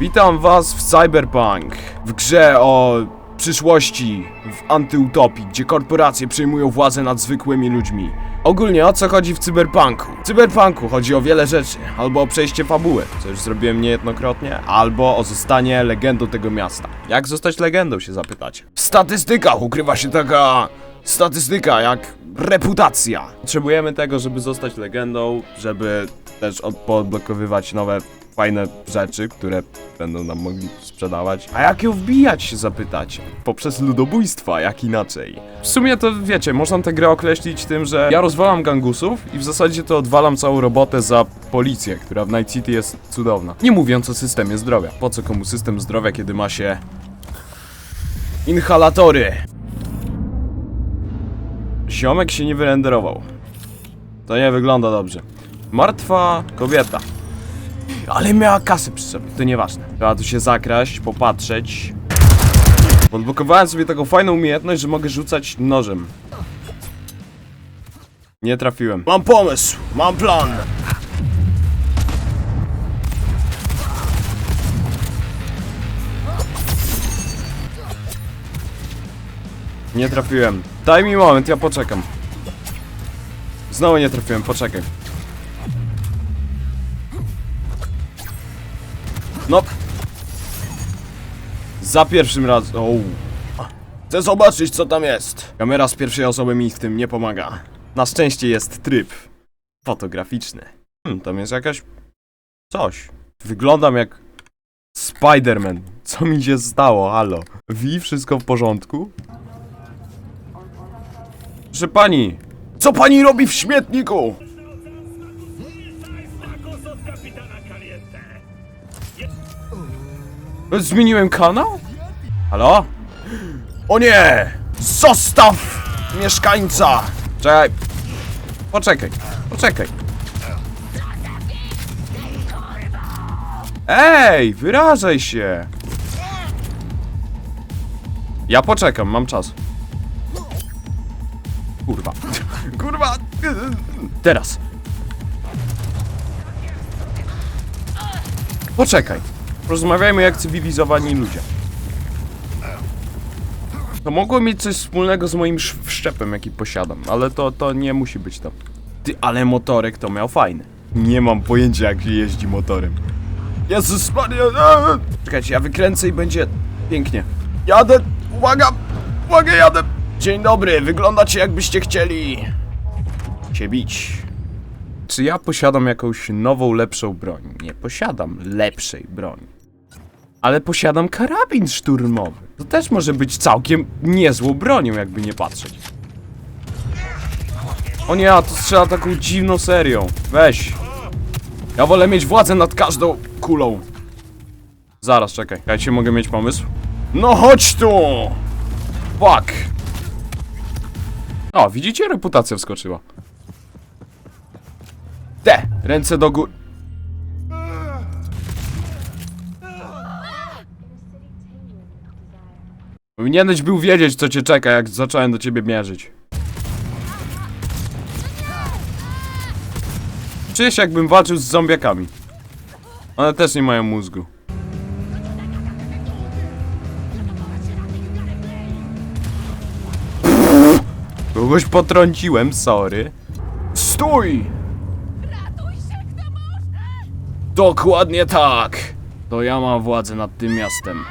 Witam was w Cyberpunk, w grze o przyszłości, w antyutopii, gdzie korporacje przejmują władzę nad zwykłymi ludźmi. Ogólnie o co chodzi w cyberpunku? W cyberpunku chodzi o wiele rzeczy, albo o przejście fabuły, co już zrobiłem niejednokrotnie, albo o zostanie legendą tego miasta. Jak zostać legendą się zapytacie? W statystykach ukrywa się taka statystyka jak reputacja. Potrzebujemy tego, żeby zostać legendą, żeby też od- poodblokowywać nowe fajne rzeczy, które będą nam mogli sprzedawać. A jak ją wbijać się zapytacie? Poprzez ludobójstwa, jak inaczej. W sumie to wiecie, można tę grę określić tym, że ja rozwalam gangusów i w zasadzie to odwalam całą robotę za policję, która w Night City jest cudowna. Nie mówiąc o systemie zdrowia. Po co komu system zdrowia, kiedy ma się... Inhalatory. Ziomek się nie wyrenderował. To nie wygląda dobrze. Martwa kobieta. Ale miała kasy przy sobie, to nieważne. Trzeba tu się zakraść, popatrzeć. Odblokowałem sobie taką fajną umiejętność, że mogę rzucać nożem. Nie trafiłem. Mam pomysł, mam plan. Nie trafiłem. Daj mi moment, ja poczekam. Znowu nie trafiłem, poczekaj. No. Za pierwszym razem. Chcę zobaczyć, co tam jest. Kamera z pierwszej osoby mi w tym nie pomaga. Na szczęście jest tryb fotograficzny. Hmm, tam jest jakaś. coś. Wyglądam jak. Spider-Man. Co mi się stało? Halo. Wi, wszystko w porządku? Proszę pani! Co pani robi w śmietniku? Zmieniłem kanał? Halo? O nie! Zostaw mieszkańca! Czekaj. Poczekaj, poczekaj. Ej, wyrażaj się! Ja poczekam, mam czas. Kurwa. Kurwa! Teraz. Poczekaj. Rozmawiajmy jak cywilizowani ludzie. To mogło mieć coś wspólnego z moim sz- wszczepem, jaki posiadam, ale to, to nie musi być to. Ty, ale motorek to miał fajny. Nie mam pojęcia, jak się jeździ motorem. Jezus Maria! eee! Czekajcie, ja wykręcę i będzie pięknie. Jadę! Uwaga! Uwaga, jadę! Dzień dobry, wyglądacie jakbyście chcieli się bić. Czy ja posiadam jakąś nową, lepszą broń? Nie posiadam lepszej broni. Ale posiadam karabin szturmowy. To też może być całkiem niezłą bronią, jakby nie patrzeć. O nie, a to strzela taką dziwną serią. Weź. Ja wolę mieć władzę nad każdą kulą. Zaraz, czekaj. Ja cię mogę mieć pomysł? No chodź tu! Fuck. O, widzicie? Reputacja wskoczyła. Ręce do góry. Powinieneś był wiedzieć, co cię czeka, jak zacząłem do ciebie mierzyć. Się, jakbym walczył z zombiakami. One też nie mają mózgu. Kogoś potrąciłem, sorry. Stój! Dokładnie tak! To ja mam władzę nad tym miastem.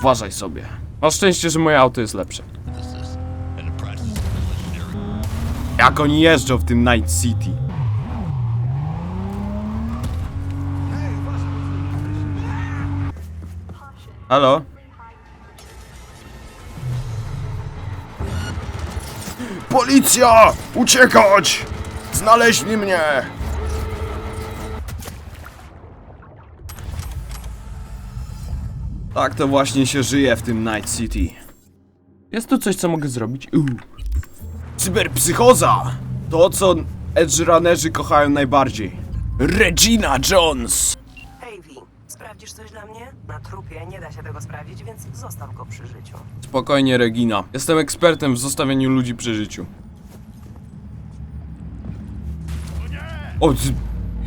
Uważaj sobie. Masz szczęście, że moje auto jest lepsze. Jak oni jeżdżą w tym Night City? Halo? Policja! Uciekać! Znaleźli mnie! Tak to właśnie się żyje w tym Night City. Jest tu coś, co mogę zrobić? Uuu. Cyberpsychoza! To, co edge runnerzy kochają najbardziej. Regina Jones! Hej, Vi, sprawdzisz coś dla mnie? Na trupie nie da się tego sprawdzić, więc zostaw go przy życiu. Spokojnie, Regina. Jestem ekspertem w zostawianiu ludzi przy życiu. O, z...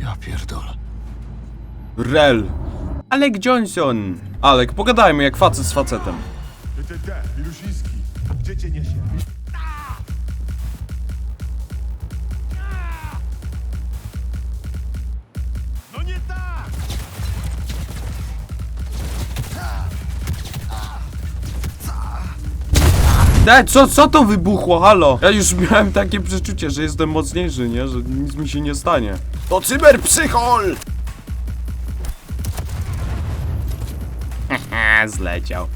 Ja pierdolę. Rel. Alek Johnson. Alek, pogadajmy jak facet z facetem. No nie tak! Ej, co, co to wybuchło, halo? Ja już miałem takie przeczucie, że jestem mocniejszy, nie? Że nic mi się nie stanie. To cyberpsychol! Zleciał.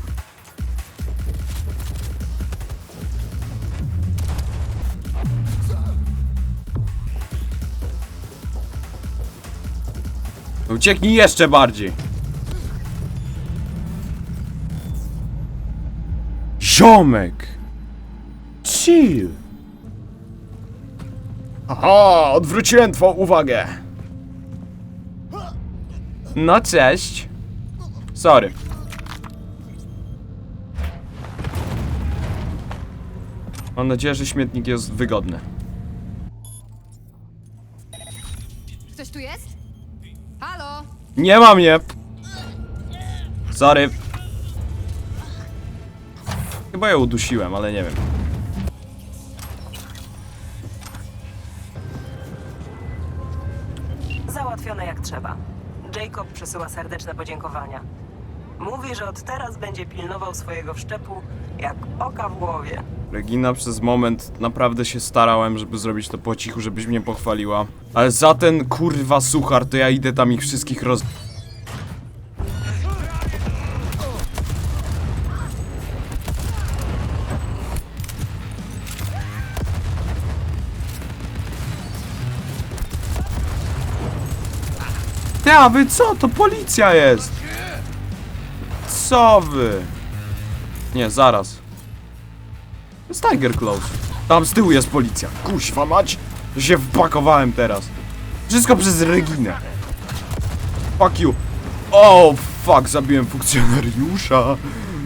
Ucieknij jeszcze bardziej. Ziomek! Chill! Aha, odwróciłem twą uwagę. No cześć. Sorry. Mam nadzieję, że śmietnik jest wygodny. Ktoś tu jest? Halo? Nie ma mnie! Sorry. Chyba ją udusiłem, ale nie wiem. Załatwione jak trzeba. Jacob przesyła serdeczne podziękowania. Mówi, że od teraz będzie pilnował swojego wszczepu jak oka w głowie. Regina, przez moment naprawdę się starałem, żeby zrobić to po cichu, żebyś mnie pochwaliła. Ale za ten kurwa suchar, to ja idę tam ich wszystkich roz... Ty, a wy co? To policja jest! Nie, zaraz. Jest Tiger Claws. Tam z tyłu jest policja. Kuźwa mać. że się wpakowałem teraz. Wszystko przez Reginę. Fuck you. O, fuck, zabiłem funkcjonariusza.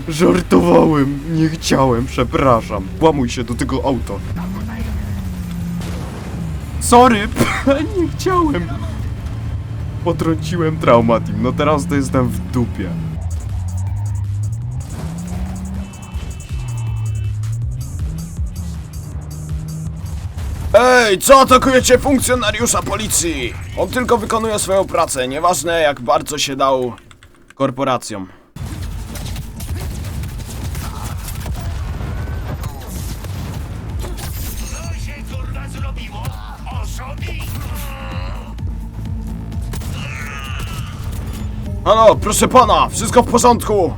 Żartowałem, nie chciałem, przepraszam. Włamuj się do tego auta. Sorry, nie chciałem. Potrąciłem traumatim, no teraz to jestem w dupie. Ej, co atakujecie funkcjonariusza policji? On tylko wykonuje swoją pracę, nieważne jak bardzo się dał korporacjom. Halo, proszę pana, wszystko w porządku?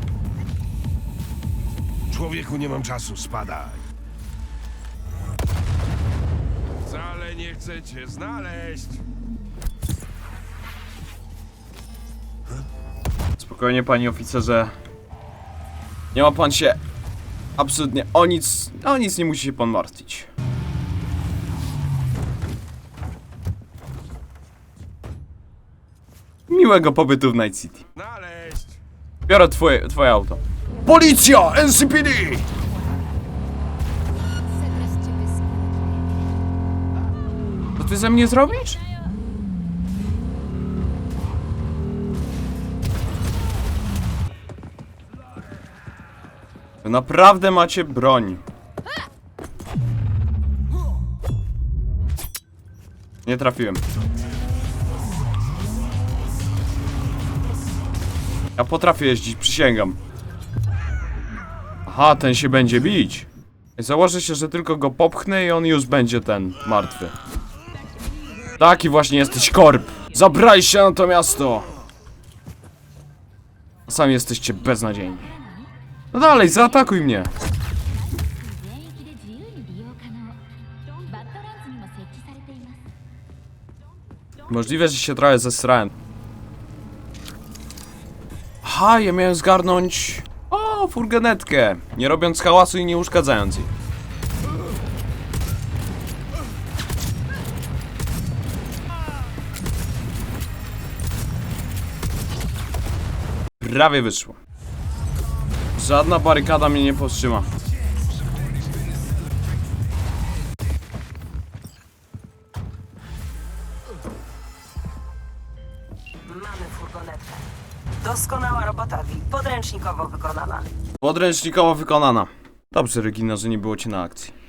Człowieku, nie mam czasu, spadaj. Nie chcę cię znaleźć. Spokojnie, panie oficerze. Nie ma pan się absolutnie o nic, o nic nie musi się pan martwić. Miłego pobytu w Night City. Znaleźć! Biorę twoje, twoje auto. Policja! NCPD! Co ty ze mnie zrobisz? Wy naprawdę macie broń. Nie trafiłem. Ja potrafię jeździć, przysięgam. Aha, ten się będzie bić. Założę się, że tylko go popchnę i on już będzie ten, martwy. Taki właśnie jesteś korp. Zabraliście na to miasto. Sami jesteście beznadziejni. No dalej, zaatakuj mnie. Możliwe, że się trochę zesrałem. Aha, ja miałem zgarnąć... O, furgonetkę. Nie robiąc hałasu i nie uszkadzając jej. Prawie wyszło. Żadna barykada mnie nie powstrzyma. Mamy furgonetkę. Do Doskonała robota. Podręcznikowo wykonana. Podręcznikowo wykonana. Dobrze, Regina, że nie było cię na akcji.